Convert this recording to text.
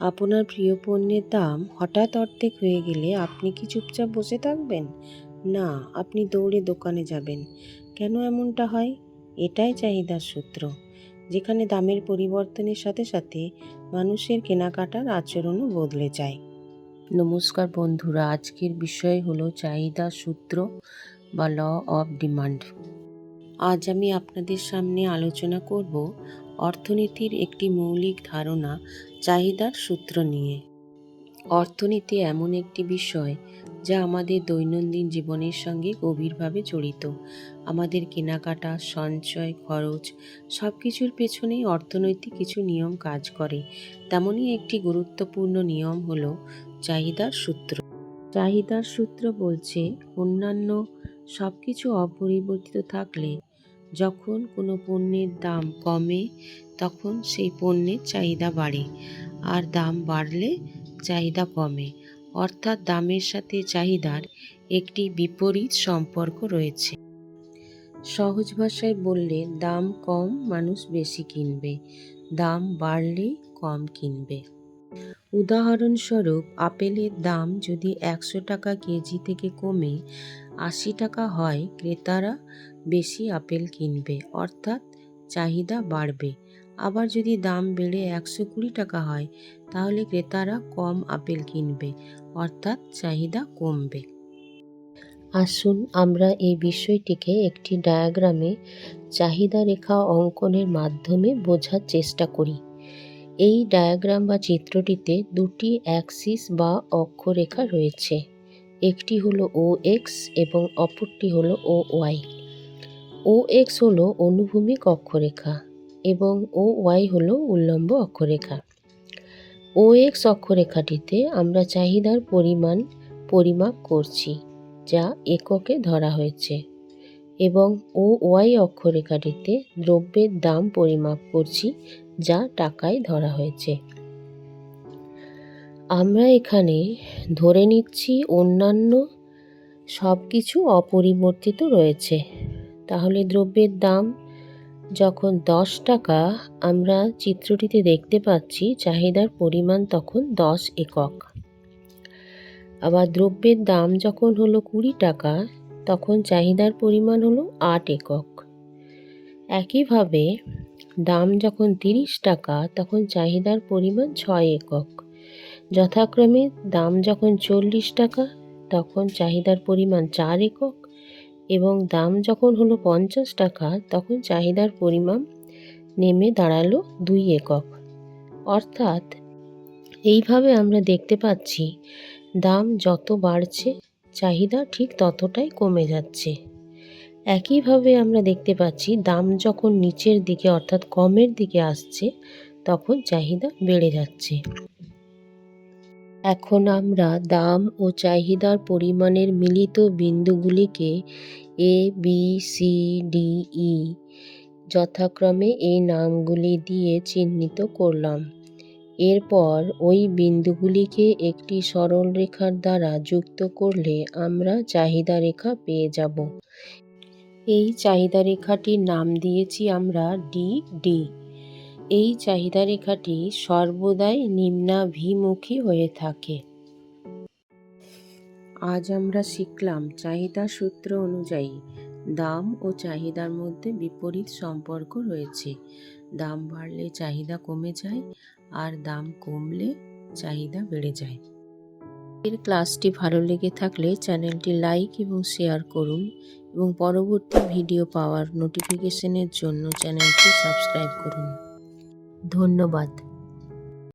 আপনার প্রিয় পণ্যের দাম হঠাৎ অর্ধেক হয়ে গেলে আপনি কি চুপচাপ বসে থাকবেন? না, আপনি দৌড়ে দোকানে যাবেন। কেন এমনটা হয়? এটাই চাহিদার সূত্র। যেখানে দামের পরিবর্তনের সাথে সাথে মানুষের কেনাকাটার আচরণও বদলে যায়। নমস্কার বন্ধুরা, আজকের বিষয় হলো চাহিদা সূত্র বা ল অফ ডিমান্ড আজ আমি আপনাদের সামনে আলোচনা করব অর্থনীতির একটি মৌলিক ধারণা চাহিদার সূত্র নিয়ে। অর্থনীতি এমন একটি বিষয় যা আমাদের দৈনন্দিন জীবনের সঙ্গে গভীরভাবে জড়িত। আমাদের কেনাকাটা, সঞ্চয়, খরচ সব কিছুর পেছনেই অর্থনৈতিক কিছু নিয়ম কাজ করে। তেমনই একটি গুরুত্বপূর্ণ নিয়ম হল চাহিদার সূত্র। চাহিদার সূত্র বলছে, অন্যান্য সব কিছু অপরিবর্তিত থাকলে যখন কোনো পণ্যের দাম কমে, তখন সেই পণ্যের চাহিদা বাড়ে। আর দাম বাড়লে চাহিদা কমে। অর্থাৎ দামের সাথে চাহিদার একটি বিপরীত সম্পর্ক রয়েছে। সহজ ভাষায় বললে, দাম কম মানুষ বেশি কিনবে, দাম বাড়লে কম কিনবে। উদাহরণস্বরূপ, আপেলের দাম যদি একশো টাকা কেজি থেকে কমে আশি টাকা হয়, ক্রেতারা বেশি আপেল কিনবে, অর্থাৎ চাহিদা বাড়বে। আবার যদি দাম বেড়ে একশো কুড়ি টাকা হয়, তাহলে ক্রেতারা কম আপেল কিনবে, অর্থাৎ চাহিদা কমবে। আসুন আমরা এই বিষয়টিকে একটি ডায়াগ্রামে চাহিদা রেখা অঙ্কনের মাধ্যমে বোঝার চেষ্টা করি। এই ডায়াগ্রাম বা চিত্রটিতে দুটি অ্যাক্সিস বা অক্ষরেখা রয়েছে। একটি হলো ও এক্স এবং অপরটি হলো ও ওয়াই ও এক্স হলো অনুভূমিক অক্ষরেখা এবং ও ওয়াই হলো উল্লম্ব অক্ষরেখা। ও এক্স অক্ষরেখাটিতে আমরা চাহিদার পরিমাণ পরিমাপ করছি, যা এককে ধরা হয়েছে এবং ও ওয়াই অক্ষরেখাটিতে দ্রব্যের দাম পরিমাপ করছি যা টাকায় ধরা হয়েছে। আমরা এখানে ধরে নিচ্ছি অন্যান্য সব কিছু অপরিবর্তিত রয়েছে। তাহলে দ্রব্যের দাম, যখন দশ টাকা আমরা চিত্রটিতে দেখতে পাচ্ছি, চাহিদার পরিমাণ তখন দশ একক। আবার দ্রব্যের দাম যখন হলো কুড়ি টাকা, তখন চাহিদার পরিমাণ হলো আট একক। একইভাবে দাম যখন তিরিশ টাকা, তখন চাহিদার পরিমাণ ছয় একক। যথাক্রমে দাম যখন চল্লিশ টাকা, তখন চাহিদার পরিমাণ চার একক এবং দাম যখন হলো পঞ্চাশ টাকা, তখন চাহিদার পরিমাণ নেমে দাঁড়াল দুই একক। অর্থাৎ এইভাবে আমরা দেখতে পাচ্ছি, দাম যত বাড়ছে, চাহিদা ঠিক ততটাই কমে যাচ্ছে। একইভাবে আমরা দেখতে পাচ্ছি দাম যখন নিচের দিকে অর্থাৎ কমের দিকে আসছে, তখন চাহিদা বেড়ে যাচ্ছে। এখন আমরা দাম ও চাহিদার পরিমাণের মিলিত বিন্দুগুলিকে A B C D E যথাক্রমে এই নামগুলি দিয়ে চিহ্নিত করলাম। এরপর ওই বিন্দুগুলিকে একটি সরল রেখার দ্বারা যুক্ত করলে আমরা চাহিদা রেখা পেয়ে যাব। এই চাহিদা রেখাটির নাম দিয়েছি আমরা ডি ডি। এই চাহিদা রেখাটি সর্বদাই নিম্নাভিমুখী হয়ে থাকে। আজ আমরা শিখলাম চাহিদা সূত্র অনুযায়ী দাম ও চাহিদার মধ্যে বিপরীত সম্পর্ক রয়েছে। দাম বাড়লে চাহিদা কমে যায় আর দাম কমলে চাহিদা বেড়ে যায়। এর ক্লাসটি ভালো লেগে থাকলে চ্যানেলটি লাইক এবং শেয়ার করুন। এবং পরবর্তী ভিডিও পাওয়ার নোটিফিকেশনের জন্য চ্যানেলটি সাবস্ক্রাইব করুন। ধন্যবাদ।